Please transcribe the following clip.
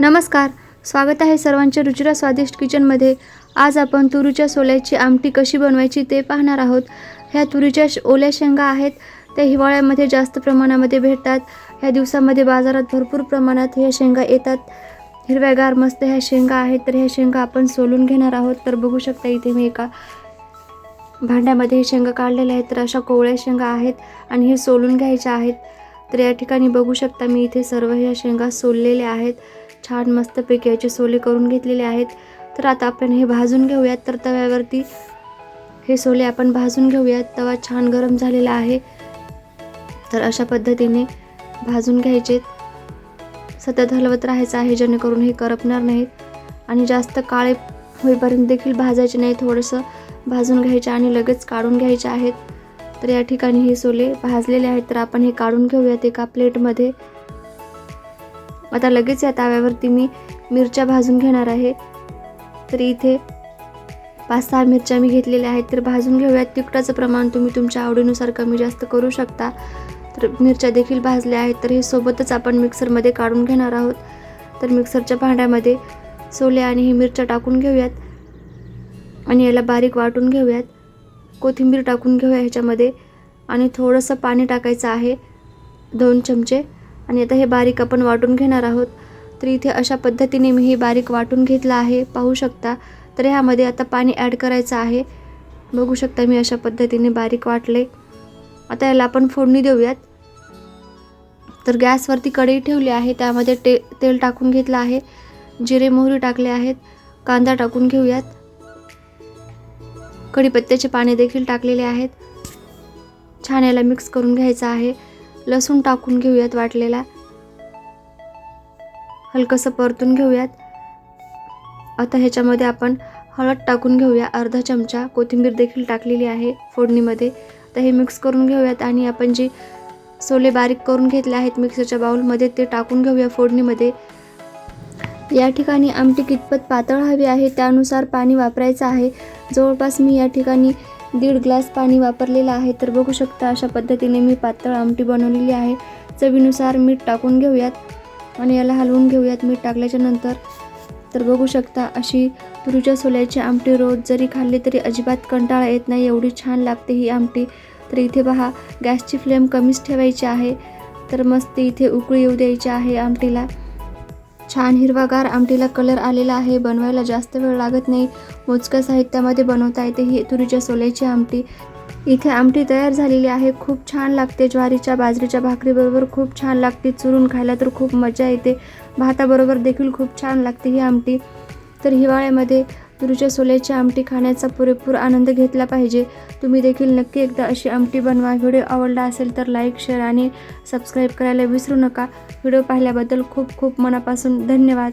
नमस्कार स्वागत आहे सर्वांचे रुचिरा स्वादिष्ट किचनमध्ये. आज आपण तुरीच्या सोल्याची आमटी कशी बनवायची ते पाहणार आहोत. ह्या तुरीच्या श- ओल्या शेंगा आहेत त्या हिवाळ्यामध्ये जास्त प्रमाणामध्ये भेटतात. ह्या दिवसामध्ये बाजारात भरपूर प्रमाणात ह्या शेंगा येतात. हिरव्यागार मस्त ह्या शेंगा आहेत तर ह्या शेंगा आपण सोलून घेणार आहोत. तर बघू शकता इथे मी एका भांड्यामध्ये हे शेंगा काढलेल्या आहेत तर अशा कोवळ्या शेंगा आहेत आणि हे सोलून घ्यायच्या आहेत. तर या ठिकाणी बघू शकता मी इथे सर्व ह्या शेंगा सोललेल्या आहेत. छान मस्तपैकी याचे सोले करून घेतलेले आहेत. तर आता आपण हे भाजून घेऊयात. तर तव्यावरती हे सोले आपण भाजून घेऊयात. तवा छान गरम झालेला आहे. तर अशा पद्धतीने भाजून घ्यायचे. सतत हलवत राहायचं आहे जेणेकरून हे करपणार नाहीत. आणि जास्त काळे होईपर्यंत देखील भाजायचे नाही. थोडंसं भाजून घ्यायचे आणि लगेच काढून घ्यायचे आहेत. तर या ठिकाणी हे सोले भाजलेले आहेत. तर आपण हे काढून घेऊयात एका प्लेटमध्ये. आता लगेच या ताव्यावरती मी मिरच्या भाजून घेणार आहे. तर इथे पाच सहा मिरच्या मी घेतलेल्या आहेत. तर भाजून घेऊयात. तिखटाचं प्रमाण तुम्ही तुमच्या आवडीनुसार कमी जास्त करू शकता. तर मिरच्या देखील भाजल्या आहेत. तर हे सोबतच आपण मिक्सरमध्ये काढून घेणार आहोत. तर मिक्सरच्या भांड्यामध्ये सोले आणि ही मिरच्या टाकून घेऊयात. आणि याला बारीक वाटून घेऊयात. कोथिंबीर टाकून घेऊया ह्याच्यामध्ये. आणि थोडंसं पाणी टाकायचं आहे. दोन चमचे आणि आता हे बारीक आपण वाटून घेणार आहोत. तर इथे अशा पद्धतीने मी हे बारीक वाटून घेतलं आहे. पाहू शकता. तर ह्यामध्ये आता पाणी ॲड करायचं आहे. बघू शकता मी अशा पद्धतीने बारीक वाटले. आता याला आपण फोडणी देऊयात. तर गॅसवरती कढई ठेवली आहे. त्यामध्ये ते तेल टाकून घेतलं आहे. जिरे मोहरी टाकले आहेत. कांदा टाकून घेऊयात. कढीपत्त्याचे पाने देखील टाकलेले आहेत. छान याला मिक्स करून घ्यायचं आहे. लसूण टाकून घेऊयात वाटलेला. हलकंसं परतून घेऊयात. आता ह्याच्यामध्ये आपण हळद टाकून घेऊया. अर्धा चमचा. कोथिंबीर देखील टाकलेली आहे फोडणीमध्ये. तर हे मिक्स करून घेऊयात आणि आपण जे सोले बारीक करून घेतले आहेत मिक्सरच्या बाउलमध्ये ते टाकून घेऊया फोडणीमध्ये. या ठिकाणी आमटी कितपत पातळ हवी आहे त्यानुसार पाणी वापरायचं आहे. जवळपास मी या ठिकाणी दीड ग्लास पाणी वापरलेलं आहे. तर बघू शकता अशा पद्धतीने मी पातळ आमटी बनवलेली आहे. चवीनुसार मीठ टाकून घेऊयात आणि याला हलवून घेऊयात. मीठ टाकल्याच्या नंतर तर बघू शकता अशी तुरीच्या सोल्याची आमटी रोज जरी खाल्ली तरी अजिबात कंटाळा येत नाही. एवढी छान लागते ही आमटी. तर इथे पहा गॅसची फ्लेम कमीच ठेवायची आहे. तर मस्त इथे उकळी येऊ द्यायची आहे आमटीला. छान हिरवागार आमटीला कलर आलेला आहे. बनवायला जास्त वेळ लागत नाही. मोजक्या साहित्यामध्ये बनवता येते ही तुरीच्या सोल्याची आमटी. इथे आमटी तयार झालेली आहे. खूप छान लागते. ज्वारीच्या बाजरीच्या भाकरीबरोबर खूप छान लागते. चुरून खायला तर खूप मजा येते. भाताबरोबर देखील खूप छान लागते ही आमटी. तर हिवाळ्यामध्ये तुरीच्या सोल्याची आमटी खाण्याचा पुरेपूर आनंद घेतला पाहिजे. तुम्ही देखील नक्की एकदा अशी आमटी बनवा. व्हिडिओ आवडला असेल तर लाईक शेअर आणि सबस्क्राईब करायला विसरू नका. व्हिडिओ पाहिल्याबद्दल खूप खूप मनापासून धन्यवाद.